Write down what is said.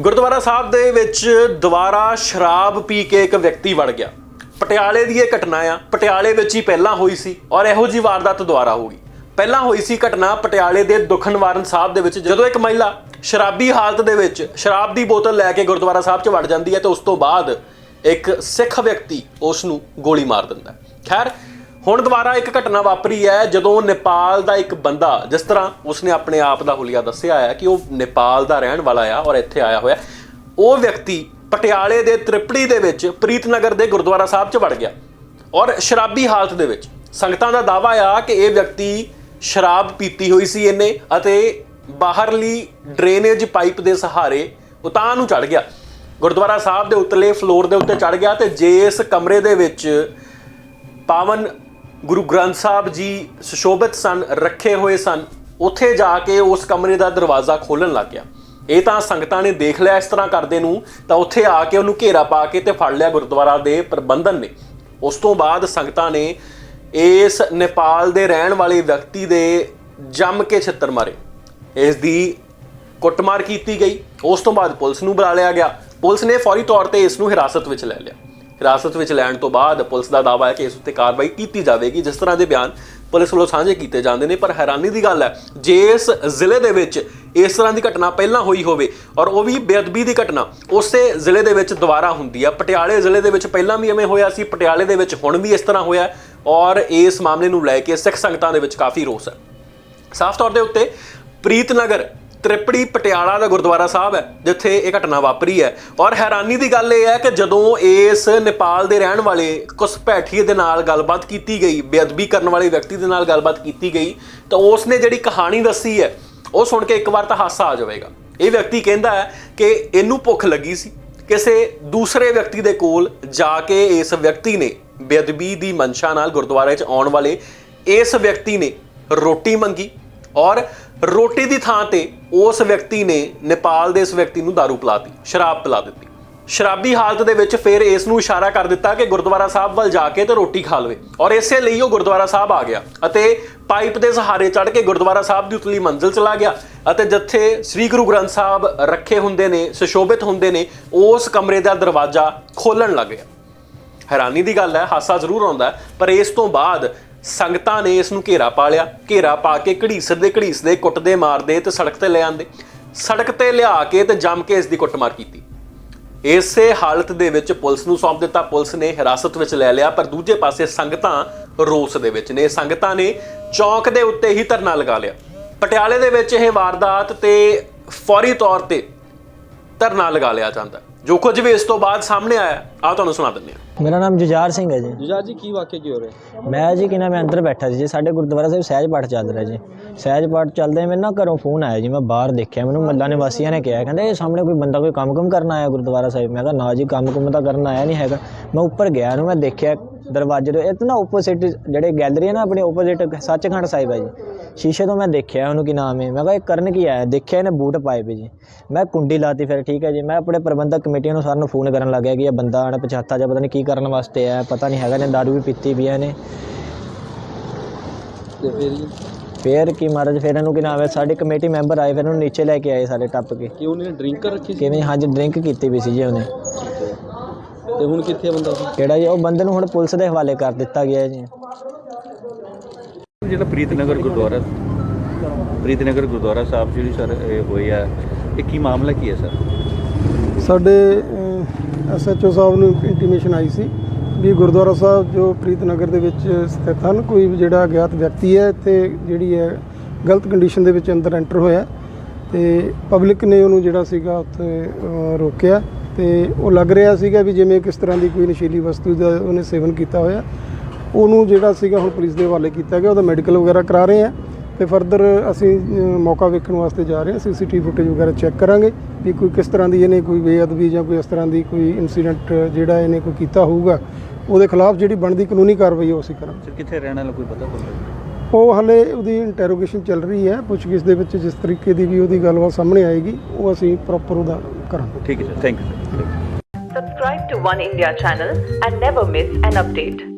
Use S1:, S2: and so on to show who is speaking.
S1: ਗੁਰਦੁਆਰਾ ਸਾਹਿਬ ਦੇ ਵਿੱਚ ਦੁਬਾਰਾ ਸ਼ਰਾਬ ਪੀ ਕੇ ਇੱਕ ਵਿਅਕਤੀ ਵੜ ਗਿਆ। ਪਟਿਆਲੇ ਦੀ ਇਹ ਘਟਨਾ ਆ। ਪਟਿਆਲੇ ਵਿੱਚ ਹੀ ਪਹਿਲਾਂ ਹੋਈ ਸੀ ਔਰ ਇਹੋ ਜੀ ਵਾਰਦਾਤ ਦੁਬਾਰਾ ਹੋ ਗਈ। ਪਹਿਲਾਂ ਹੋਈ ਸੀ ਘਟਨਾ ਪਟਿਆਲੇ ਦੇ ਦੁਖਨਵਾਰਨ ਸਾਹਿਬ ਦੇ ਵਿੱਚ, ਜਦੋਂ ਇੱਕ ਮਹਿਲਾ ਸ਼ਰਾਬੀ ਹਾਲਤ ਦੇ ਵਿੱਚ ਸ਼ਰਾਬ ਦੀ ਬੋਤਲ ਲੈ ਕੇ ਗੁਰਦੁਆਰਾ ਸਾਹਿਬ 'ਚ ਵੜ ਜਾਂਦੀ ਹੈ ਤੇ ਉਸ ਤੋਂ ਬਾਅਦ ਇੱਕ ਸਿੱਖ ਵਿਅਕਤੀ ਉਸ ਨੂੰ ਗੋਲੀ ਮਾਰ ਦਿੰਦਾ ਖੈਰ ਹੁਣ ਦੁਬਾਰਾ ਇੱਕ ਘਟਨਾ ਵਾਪਰੀ ਹੈ, ਜਦੋਂ ਨੇਪਾਲ ਦਾ ਇੱਕ ਬੰਦਾ, ਜਿਸ ਤਰ੍ਹਾਂ ਉਸਨੇ ਆਪਣੇ ਆਪ ਦਾ ਹੁਲੀਆ ਦੱਸਿਆ ਹੈ ਕਿ ਉਹ ਨੇਪਾਲ ਦਾ ਰਹਿਣ ਵਾਲਾ ਆ ਔਰ ਇੱਥੇ ਆਇਆ ਹੋਇਆ ਉਹ ਵਿਅਕਤੀ ਪਟਿਆਲੇ ਦੇ ਤ੍ਰਿਪੜੀ ਦੇ ਵਿੱਚ ਪ੍ਰੀਤਨਗਰ ਦੇ ਗੁਰਦੁਆਰਾ ਸਾਹਿਬ 'ਚ ਵੜ ਗਿਆ ਔਰ ਸ਼ਰਾਬੀ ਹਾਲਤ ਦੇ ਵਿੱਚ। ਸੰਗਤਾਂ ਦਾ ਦਾਵਾ ਆ ਕਿ ਇਹ ਵਿਅਕਤੀ ਸ਼ਰਾਬ ਪੀਤੀ ਹੋਈ ਸੀ ਇਹਨੇ ਅਤੇ ਬਾਹਰਲੀ ਡਰੇਨੇਜ ਪਾਈਪ ਦੇ ਸਹਾਰੇ ਉਤਾਂ ਨੂੰ ਚੜ ਗਿਆ। ਗੁਰਦੁਆਰਾ ਸਾਹਿਬ ਦੇ ਉਤਲੇ ਫਲੋਰ ਦੇ ਉੱਤੇ ਚੜ ਗਿਆ ਤੇ ਇਸ ਕਮਰੇ ਦੇ ਵਿੱਚ ਪਾਵਨ ਗੁਰੂ ਗ੍ਰੰਥ ਸਾਹਿਬ ਜੀ ਸੁਸ਼ੋਭਿਤ ਸਨ, ਰੱਖੇ ਹੋਏ ਸਨ। ਉੱਥੇ ਜਾ ਕੇ ਉਸ ਕਮਰੇ ਦਾ ਦਰਵਾਜ਼ਾ ਖੋਲਣ ਲੱਗ ਗਿਆ। ਇਹ ਤਾਂ ਸੰਗਤਾਂ ਨੇ ਦੇਖ ਲਿਆ ਇਸ ਤਰ੍ਹਾਂ ਕਰਦੇ ਨੂੰ, ਤਾਂ ਉੱਥੇ ਆ ਕੇ ਉਹਨੂੰ ਘੇਰਾ ਪਾ ਕੇ ਤੇ ਫੜ ਲਿਆ ਗੁਰਦੁਆਰਾ ਦੇ ਪ੍ਰਬੰਧਨ ਨੇ। ਉਸ ਤੋਂ ਬਾਅਦ ਸੰਗਤਾਂ ਨੇ ਇਸ ਨੇਪਾਲ ਦੇ ਰਹਿਣ ਵਾਲੇ ਵਿਅਕਤੀ ਦੇ ਜੰਮ ਕੇ ਛਿੱਤਰ ਮਾਰੇ। ਇਸ ਦੀ ਕੁੱਟਮਾਰ ਕੀਤੀ ਗਈ। ਉਸ ਤੋਂ ਬਾਅਦ ਪੁਲਿਸ ਨੂੰ ਬੁਲਾ ਲਿਆ ਗਿਆ। ਪੁਲਿਸ ਨੇ ਫੌਰੀ ਤੌਰ ਤੇ ਇਸ ਨੂੰ ਹਿਰਾਸਤ ਵਿੱਚ ਲੈ ਲਿਆ। ਹਿਰਾਸਤ ਵਿੱਚ ਲੈਣ ਤੋਂ ਬਾਅਦ ਪੁਲਿਸ ਦਾ ਦਾਅਵਾ ਹੈ ਕਿ ਇਸ ਉੱਤੇ ਕਾਰਵਾਈ ਕੀਤੀ ਜਾਵੇਗੀ, ਜਿਸ ਤਰ੍ਹਾਂ ਦੇ ਬਿਆਨ ਪੁਲਿਸ ਵੱਲੋਂ ਸਾਂਝੇ ਕੀਤੇ ਜਾਂਦੇ ਨੇ, ਪਰ ਹੈਰਾਨੀ ਦੀ ਗੱਲ ਹੈ, ਜੇ ਇਸ ਜ਼ਿਲ੍ਹੇ ਦੇ ਵਿੱਚ ਇਸ ਤਰ੍ਹਾਂ ਦੀ ਘਟਨਾ ਪਹਿਲਾਂ ਹੋਈ ਹੋਵੇ ਔਰ ਉਹ ਵੀ ਬੇਅਦਬੀ ਦੀ ਘਟਨਾ, ਉਸੇ ਜ਼ਿਲ੍ਹੇ ਦੇ ਵਿੱਚ ਦੁਬਾਰਾ ਹੁੰਦੀ ਹੈ। ਪਟਿਆਲੇ ਜ਼ਿਲ੍ਹੇ ਦੇ ਵਿੱਚ ਪਹਿਲਾਂ ਵੀ ਐਵੇਂ ਹੋਇਆ ਸੀ, ਪਟਿਆਲੇ ਦੇ ਵਿੱਚ ਹੁਣ ਵੀ ਇਸ ਤਰ੍ਹਾਂ ਹੋਇਆ ਔਰ ਇਸ ਮਾਮਲੇ ਨੂੰ ਲੈ ਕੇ ਸਿੱਖ ਸੰਗਤਾਂ ਦੇ ਵਿੱਚ ਕਾਫੀ ਰੋਸ ਹੈ। ਸਾਫ਼ ਤੌਰ ਦੇ ਉੱਤੇ ਪ੍ਰੀਤਨਗਰ ਤ੍ਰਿਪੜੀ ਪਟਿਆਲਾ ਦਾ ਗੁਰਦੁਆਰਾ ਸਾਹਿਬ ਹੈ, ਜਿੱਥੇ ਇਹ ਘਟਨਾ ਵਾਪਰੀ ਹੈ। ਔਰ ਹੈਰਾਨੀ ਦੀ ਗੱਲ ਇਹ ਹੈ ਕਿ ਜਦੋਂ ਇਸ ਨੇਪਾਲ ਦੇ ਰਹਿਣ ਵਾਲੇ ਕੁਸਪੈਠੀਏ ਦੇ ਨਾਲ ਗੱਲਬਾਤ ਕੀਤੀ ਗਈ, ਬੇਅਦਬੀ ਕਰਨ ਵਾਲੇ ਵਿਅਕਤੀ ਦੇ ਨਾਲ ਗੱਲਬਾਤ ਕੀਤੀ ਗਈ, ਤਾਂ ਉਸ ਨੇ ਜਿਹੜੀ ਕਹਾਣੀ ਦੱਸੀ ਹੈ, ਉਹ ਸੁਣ ਕੇ ਇੱਕ ਵਾਰ ਤਾਂ ਹਾਸਾ ਆ ਜਾਵੇਗਾ। ਇਹ ਵਿਅਕਤੀ ਕਹਿੰਦਾ ਹੈ ਕਿ ਇਹਨੂੰ ਭੁੱਖ ਲੱਗੀ ਸੀ। ਕਿਸੇ ਦੂਸਰੇ ਵਿਅਕਤੀ ਦੇ ਕੋਲ ਜਾ ਕੇ ਇਸ ਵਿਅਕਤੀ ਨੇ ਬੇਅਦਬੀ ਦੀ ਮਨਸ਼ਾ ਨਾਲ ਗੁਰਦੁਆਰੇ 'ਚ ਆਉਣ ਵਾਲੇ ਇਸ ਵਿਅਕਤੀ ਨੇ ਰੋਟੀ ਮੰਗੀ ਔਰ ਰੋਟੀ ਦੀ ਥਾਂ ਤੇ ਉਸ ਵਿਅਕਤੀ ਨੇ ਨੇਪਾਲ ਦੇ ਇਸ ਵਿਅਕਤੀ ਨੂੰ दारू ਪਿਲਾਤੀ ਸ਼ਰਾਬ ਪਿਲਾ ਦਿੱਤੀ। ਸ਼ਰਾਬੀ ਹਾਲਤ ਦੇ ਵਿੱਚ ਫਿਰ ਇਸ ਨੂੰ ਇਸ਼ਾਰਾ ਕਰ ਦਿੱਤਾ ਕਿ ਗੁਰਦੁਆਰਾ ਸਾਹਿਬ ਵੱਲ ਜਾ ਕੇ ਤੇ ਰੋਟੀ ਖਾ ਲਵੇ। ਔਰ ਇਸੇ ਲਈ ਉਹ ਗੁਰਦੁਆਰਾ ਸਾਹਿਬ ਆ ਗਿਆ ਅਤੇ ਪਾਈਪ ਦੇ ਸਹਾਰੇ ਚੜ੍ਹ ਕੇ ਗੁਰਦੁਆਰਾ ਸਾਹਿਬ ਦੀ ਉਤਲੀ ਮੰਜ਼ਿਲ ਚਲਾ ਗਿਆ ਅਤੇ ਜਿੱਥੇ ਸ੍ਰੀ ਗੁਰੂ ਗ੍ਰੰਥ ਸਾਹਿਬ ਰੱਖੇ ਹੁੰਦੇ ਨੇ, ਸੁਸ਼ੋਭਿਤ ਹੁੰਦੇ ਨੇ, ਉਸ ਕਮਰੇ ਦਾ ਦਰਵਾਜ਼ਾ ਖੋਲਣ ਲੱਗ ਗਿਆ। ਹੈਰਾਨੀ ਦੀ ਗੱਲ ਹੈ, ਹਾਸਾ ਜ਼ਰੂਰ ਆਉਂਦਾ ਪਰ ਇਸ ਤੋਂ ਬਾਅਦ ਸੰਗਤਾਂ ਨੇ ਇਸ ਨੂੰ ਘੇਰਾ ਪਾ ਲਿਆ। ਘੇਰਾ ਪਾ ਕੇ ਘੜੀਸਰ ਦੇ ਘੜੀਸਦੇ, ਕੁੱਟਦੇ, ਮਾਰਦੇ ਤੇ ਸੜਕ ਤੇ ਲੈ ਆਂਦੇ ਸੜਕ ਤੇ ਲਿਆ ਕੇ ਤੇ ਜੰਮ ਕੇ ਇਸ ਦੀ ਕੁੱਟਮਾਰ ਕੀਤੀ। ਇਸੇ ਹਾਲਤ ਦੇ ਵਿੱਚ ਪੁਲਿਸ ਨੂੰ ਸੌਂਪ ਦਿੱਤਾ। ਪੁਲਿਸ ਨੇ ਹਿਰਾਸਤ ਵਿੱਚ ਲੈ ਲਿਆ, ਪਰ ਦੂਜੇ ਪਾਸੇ ਸੰਗਤਾਂ ਰੋਸ ਦੇ ਵਿੱਚ ਨੇ। ਸੰਗਤਾਂ ਨੇ ਚੌਂਕ ਦੇ ਉੱਤੇ ਹੀ ਧਰਨਾ ਲਗਾ ਲਿਆ। ਪਟਿਆਲੇ ਦੇ ਵਿੱਚ ਇਹ ਵਾਰਦਾਤ ਤੇ ਫੌਰੀ ਤੌਰ ਤੇ ਧਰਨਾ ਲਗਾ ਲਿਆ ਜਾਂਦਾ ਜੋ ਕੁਝ ਵੀ ਇਸ ਤੋਂ ਬਾਅਦ ਸਾਹਮਣੇ ਆਇਆ ਆ ਤੁਹਾਨੂੰ ਸੁਣਾ ਦਿੰਦੇ ਹਾਂ।
S2: ਮੇਰਾ ਨਾਮ ਜੁਝਾਰ ਸਿੰਘ ਹੈ ਜੀ।
S3: ਜੁਜਾਰ ਜੀ ਕੀ ਵਾਕਿਆ ਕੀ ਹੋ ਰਿਹਾ?
S2: ਮੈਂ ਜੀ ਕਿਨਾ ਮੈਂ ਅੰਦਰ ਬੈਠਾ ਸੀ ਜੀ। ਸਾਡੇ ਗੁਰਦੁਆਰਾ ਸਾਹਿਬ ਸਹਿਜ ਪਾਠ ਚੱਲ ਰਿਹਾ ਜੀ। ਸਹਿਜ ਪਾਠ ਚੱਲਦੇ ਮੈਨੂੰ ਨਾ ਘਰੋਂ ਫੋਨ ਆਇਆ ਜੀ ਮੈਂ ਬਾਹਰ ਦੇਖਿਆ। ਮੈਨੂੰ ਮੱਲਾ ਨਿਵਾਸੀਆਂ ਨੇ ਕਿਹਾ ਕਹਿੰਦੇ ਇਹ ਸਾਹਮਣੇ ਕੋਈ ਬੰਦਾ ਕੋਈ ਕੰਮ-ਕੰਮ ਕਰਨ ਆਇਆ ਗੁਰਦੁਆਰਾ ਸਾਹਿਬ। ਮੈਂ ਕਿਹਾ ਨਾ ਜੀ ਕੰਮ-ਕੰਮ ਤਾਂ ਕਰਨ ਆਇਆ ਨਹੀਂ ਹੈਗਾ। ਮੈਂ ਉੱਪਰ ਗਿਆ ਨੂੰ ਮੈਂ ਦੇਖਿਆ ਦਰਵਾਜ਼ੇ ਤਾਂ ਨਾ ਆਪੋਜ਼ਿਟ ਜਿਹੜੇ ਗੈਲਰੀ ਹੈ ਨਾ ਆਪਣੇ ਆਪੋਜ਼ਿਟ ਸੱਚਖੰਡ ਸਾਹਿਬ ਹੈ ਜੀ। ਸ਼ੀਸ਼ੇ ਤੋਂ ਮੈਂ ਦੇਖਿਆ ਉਹਨੂੰ ਕੀ ਨਾਮ ਹੈ। ਮੈਂ ਕਿਹਾ ਇਹ ਕਰਨ ਕੀ ਆਇਆ? ਦੇਖਿਆ ਇਹਨੇ ਬੂਟ ਪਾਏ ਪਏ ਜੀ। ਮੈਂ ਕੁੰਡੀ ਲਾਤੀ ਫਿਰ ਠੀਕ ਹੈ ਜੀ। ਮੈਂ ਆਪਣੇ ਪ੍ਰਬੰਧਕ ਕਮੇਟੀ ਨੂੰ ਸਾਰਿਆਂ ਨੂੰ ਫੋਨ ਕਰਨ ਲੱਗਿਆ ਕਿ ਇਹ ਬੰਦਾ ਅਣਪਛਾਤਾ ਜਾਂ ਪਤਾ ਨਹੀਂ ਕੀ ਕਰਨ ਵਾਸਤੇ ਆਇਆ ਪਤਾ ਨਹੀਂ ਹੈਗਾ ਨੇ ਦਾਰੂ ਵੀ ਪੀਤੀ ਵੀ ਇਹਨੇ।
S3: ਤੇ ਫਿਰ
S2: ਕੀ ਮਹਾਰਾਜ ਫਿਰ ਇਹਨੂੰ ਕੀ ਨਾਮ ਹੈ? ਸਾਡੇ ਕਮੇਟੀ ਮੈਂਬਰ ਆਏ ਫਿਰ ਇਹਨੂੰ ਨੀਚੇ ਲੈ ਕੇ ਆਏ ਸਾਰੇ ਟੱਪ ਕੇ।
S3: ਕਿ ਉਹਨੇ ਡਰਿੰਕ ਰੱਖੀ ਸੀ?
S2: ਕਿਵੇਂ? ਹਾਂਜੀ ਡਰਿੰਕ ਕੀਤੀ ਵੀ ਸੀ ਜੀ ਉਹਨੇ।
S3: ਤੇ ਹੁਣ ਕਿੱਥੇ ਆ ਬੰਦਾ? ਉਹ?
S2: ਕਿਹੜਾ ਜੀ ਉਹ ਬੰਦੇ ਨੂੰ ਹੁਣ ਪੁਲਿਸ ਦੇ ਹਵਾਲੇ ਕਰ ਦਿੱਤਾ ਗਿਆ ਹੈ ਜੀ।
S4: ਜਿਹੜਾ ਪ੍ਰੀਤਨਗਰ ਗੁਰਦੁਆਰਾ ਪ੍ਰੀਤਨਗਰ ਗੁਰਦੁਆਰਾ ਸਾਹਿਬ ਜਿਹੜੀ ਸਰ ਇਹ ਹੋਈ ਆ ਇਹ ਕੀ ਮਾਮਲਾ ਕੀ ਹੈ ਸਰ?
S5: ਸਾਡੇ ਐਸਐਚਓ ਸਾਹਿਬ ਨੂੰ ਇੰਟੀਮੇਸ਼ਨ ਆਈ ਸੀ ਵੀ ਗੁਰਦੁਆਰਾ ਸਾਹਿਬ ਜੋ ਪ੍ਰੀਤਨਗਰ ਦੇ ਵਿੱਚ ਸਥਿਤ ਹਨ ਕੋਈ ਵੀ ਜਿਹੜਾ ਅਗਿਆਤ ਵਿਅਕਤੀ ਹੈ ਤੇ ਜਿਹੜੀ ਹੈ ਗਲਤ ਕੰਡੀਸ਼ਨ ਦੇ ਵਿੱਚ ਅੰਦਰ ਐਂਟਰ ਹੋਇਆ ਤੇ ਪਬਲਿਕ ਨੇ ਉਹਨੂੰ ਜਿਹੜਾ ਸੀਗਾ ਉੱਥੇ ਰੋਕਿਆ। ਤੇ ਉਹ ਲੱਗ ਰਿਹਾ ਸੀਗਾ ਵੀ ਜਿਵੇਂ ਕਿਸ ਤਰ੍ਹਾਂ ਦੀ ਕੋਈ ਨਸ਼ੀਲੀ ਵਸਤੂ ਦਾ ਉਹਨੇ ਸੇਵਨ ਕੀਤਾ ਹੋਇਆ। ਉਹਨੂੰ ਜਿਹੜਾ ਸੀਗਾ ਹੁਣ ਪੁਲਿਸ ਦੇ ਹਵਾਲੇ ਕੀਤਾ ਗਿਆ ਉਹਦਾ ਮੈਡੀਕਲ ਵਗੈਰਾ ਕਰਾ ਰਹੇ ਆ। ਤੇ ਫਰਦਰ ਅਸੀਂ ਮੌਕਾ ਵੇਖਣ ਵਾਸਤੇ ਜਾ ਰਹੇ ਹਾਂ ਸੀਸੀਟੀਵੀ ਫੁਟੇਜ ਵਗੈਰਾ ਚੈੱਕ ਕਰਾਂਗੇ ਵੀ ਕੋਈ ਕਿਸ ਤਰ੍ਹਾਂ ਦੀ ਇਹਨੇ ਕੋਈ ਬੇਅਦਬੀ ਜਾਂ ਕੋਈ ਇਸ ਤਰ੍ਹਾਂ ਦੀ ਕੋਈ ਇਨਸੀਡੈਂਟ ਜਿਹੜਾ ਇਹਨੇ ਕੋਈ ਕੀਤਾ ਹੋਊਗਾ। ਉਹਦੇ ਖਿਲਾਫ ਜਿਹੜੀ ਬਣਦੀ ਕਾਨੂੰਨੀ ਕਾਰਵਾਈ ਉਹ ਅਸੀਂ ਕਰਾਂਗੇ।
S4: ਸਰ ਕਿੱਥੇ ਰਹਿਣ ਵਾਲਾ ਕੋਈ ਪਤਾ ਤੁਹਾਨੂੰ?
S5: ਉਹ ਹਲੇ ਉਹਦੀ ਇੰਟਰੋਗੇਸ਼ਨ ਚੱਲ ਰਹੀ ਹੈ। ਪੁੱਛਗਿੱਛ ਦੇ ਵਿੱਚ ਜਿਸ ਤਰੀਕੇ ਦੀ ਵੀ ਉਹਦੀ ਗੱਲਬਾਤ ਸਾਹਮਣੇ ਆਏਗੀ ਉਹ ਅਸੀਂ ਪ੍ਰੋਪਰ ਉਹਦਾ
S4: करंट ठीक है sir thank you
S6: subscribe to one India channel and never miss an update